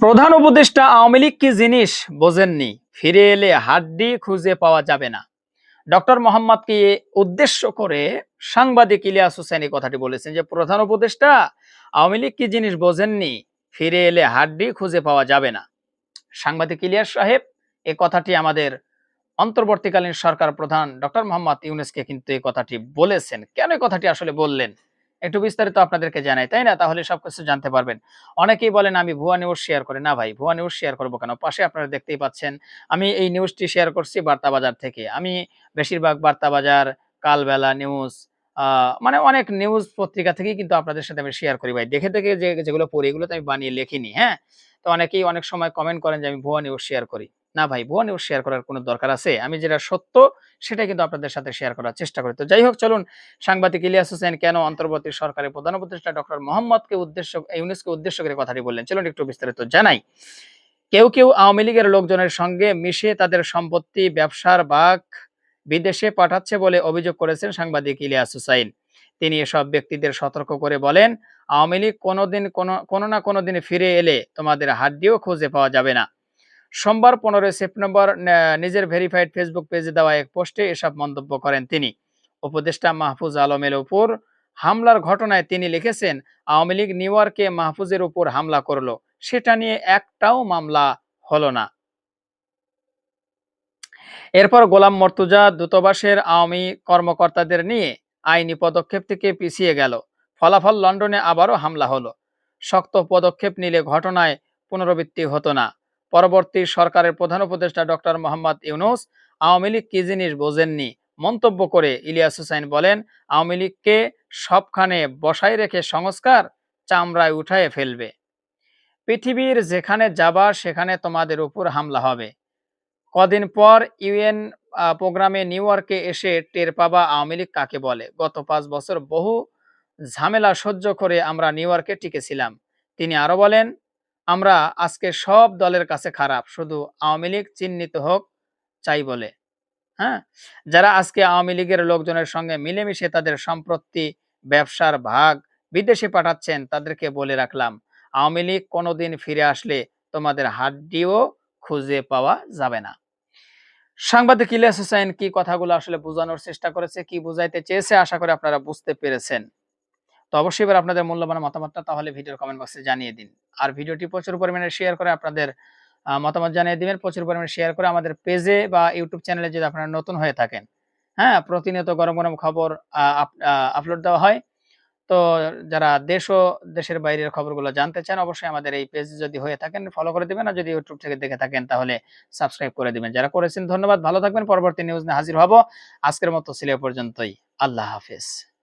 প্রধান উপদেষ্টা আওয়ামী লীগ কি জিনিস বোঝেননি? ফিরে এলে হাড্ডি খুঁজে পাওয়া যাবে না। ডক্টর মোহাম্মদকে উদ্দেশ্য করে সাংবাদিক ইলিয়াস হোসেন এই কথাটি বলেছেন যে, প্রধান উপদেষ্টা আওয়ামী লীগ কি জিনিস বোঝেননি? ফিরে এলে হাড্ডি খুঁজে পাওয়া যাবে না। সাংবাদিক ইলিয়াস সাহেব এই কথাটি আমাদের অন্তর্বর্তীকালীন সরকার প্রধান ডক্টর মোহাম্মদ ইউনেসকে কিন্তু এই কথাটি বলেছেন। কেন এই কথাটি আসলে বললেন? একটু বিস্তারিত আপনাদেরকে জানাই, তাই না? তাহলে সবকিছু জানতে পারবেন। অনেকেই বলেন, আমি ভুয়া নিউজ শেয়ার করি। না ভাই, ভুয়া নিউজ শেয়ার করব কেন? পাশে আপনারা দেখতেই পাচ্ছেন, আমি এই নিউজটি শেয়ার করছি বার্তা বাজার থেকে। আমি বেশিরভাগ বার্তা বাজার কালবেলা নিউজ মানে অনেক নিউজ পত্রিকা থেকেই কিন্তু আপনাদের সাথে আমি শেয়ার করি ভাই। দেখে দেখে যে, যেগুলো পড়ি এগুলো তো আমি বানিয়ে লিখিনি হ্যাঁ? তো অনেকেই অনেক সময় কমেন্ট করেন যে, আমি ভুয়া নিউজ শেয়ার করি। না ভাই ভুয়া নিউজ শেয়ার করার কোনো দরকার আছে? আমি যেটা সত্য সেটা কিন্তু আপনাদের সাথে শেয়ার করার চেষ্টা করি। তো যাই হোক, চলুন, সাংবাদিক ইলিয়াস হোসেন কেন অন্তর্বর্তী সরকারের প্রধান উপদেষ্টা ডক্টর মোহাম্মদকে উদ্দেশ্য ইউনেস্কো উদ্দেশ্য করে কথাটি বললেন? চলুন, একটু বিস্তারিত জানাই। কেউ কেউ আওয়ামী লীগের লোকজনের সঙ্গে মিশে তাদের সম্পত্তি, ব্যবসার ভাগ বিদেশে পাঠাচ্ছে বলে অভিযোগ করেছেন সাংবাদিক ইলিয়াস হুসাইন তিনি এসব ব্যক্তিদের সতর্ক করে বলেন, আওয়ামী লীগ কোনোদিন কোনো কোনো না কোনো দিন ফিরে এলে তোমাদের হাড্ডিও খুঁজে পাওয়া যাবে না। সোমবার পনেরোই সেপ্টেম্বর নিজের ভেরিফাইড ফেসবুক পেজে দেওয়া এক পোস্টে এসব মন্তব্য করেন তিনি। উপদেষ্টা মাহফুজ আলমের উপর হামলার ঘটনায় তিনি লিখেছেন, আওয়ামী লীগ নিউ ইয়র্কে মাহফুজের উপর হামলা করল। সেটা নিয়ে একটাও মামলা হলো না। এরপর গোলাম মর্তুজা দূতাবাসের আওয়ামী কর্মকর্তাদের নিয়ে আইনি পদক্ষেপ থেকে পিছিয়ে গেল। ফলাফল লন্ডনে আবারও হামলা হলো। শক্ত পদক্ষেপ নিলে ঘটনায় পুনরাবৃত্তি হতো না। পরবর্তী সরকারের প্রধান উপদেষ্টা ডক্টর মোহাম্মদ ইউনুস আওয়ামী লীগ কি জিনিস বোঝেননি? মন্তব্য করে ইলিয়াস হুসাইন বলেন, আওয়ামী লীগকে সবখানে বসাই রেখে সংস্কার চামড়ায় উঠায় ফেলবে। পৃথিবীর যেখানে যাবা, সেখানে তোমাদের উপর হামলা হবে। কদিন পর ইউএন প্রোগ্রামে নিউ ইয়র্কে এসে টের পাবা আওয়ামী লীগ কাকে বলে। গত পাঁচ বছর বহু ঝামেলা সহ্য করে আমরা নিউ ইয়র্কে টিকেছিলাম। তিনি আরও বলেন আমরা আজকে সব দলের কাছে খারাপ, শুধু আওয়ামী লীগ চিহ্নিত হোক, চাই বলে। হ্যাঁ? যারা আজকে আওয়ামী লীগের লোকজনের সঙ্গে মিলেমিশে তাদের সম্পত্তি, ব্যবসার ভাগ বিদেশে পাঠাচ্ছেন, তাদেরকে বলে রাখলাম, আওয়ামী লীগ কোনোদিন ফিরে আসলে তোমাদের হাড্ডিও খুঁজে পাওয়া যাবে না। সাংবাদিক ইলিয়াস হোসেন কি কথাগুলো আসলে বোঝানোর চেষ্টা করেছে, কি বুঝাইতে চেয়েছে, আশা করি আপনারা বুঝতে পেরেছেন। তো অবশ্যই এবার আপনাদের মূল্যবান মতামতটা তাহলে ভিডিওর কমেন্ট বক্সে জানিয়ে দিন। আর ভিডিওটি প্রচুর পরিমাণে শেয়ার করে আপনাদের মতামত জানিয়ে দিবেন, প্রচুর পরিমাণে শেয়ার করে আমাদের পেজে বা ইউটিউব চ্যানেলে যদি আপনারা নতুন হয়ে থাকেন। হ্যাঁ প্রতিনিয়ত গরম গরম খবর আপলোড দেওয়া হয়। তো যারা দেশ ও দেশের বাইরের খবরগুলো জানতে চান, অবশ্যই আমাদের এই পেজ যদি হয়ে থাকেন ফলো করে দিবেন। আর যদি ইউটিউব থেকে দেখে থাকেন, তাহলে সাবস্ক্রাইব করে দিবেন। যারা করেছেন, ধন্যবাদ। ভালো থাকবেন। পরবর্তী নিউজ নিয়ে হাজির হব। আজকের মতো ছিল পর্যন্তই। আল্লাহ হাফেজ।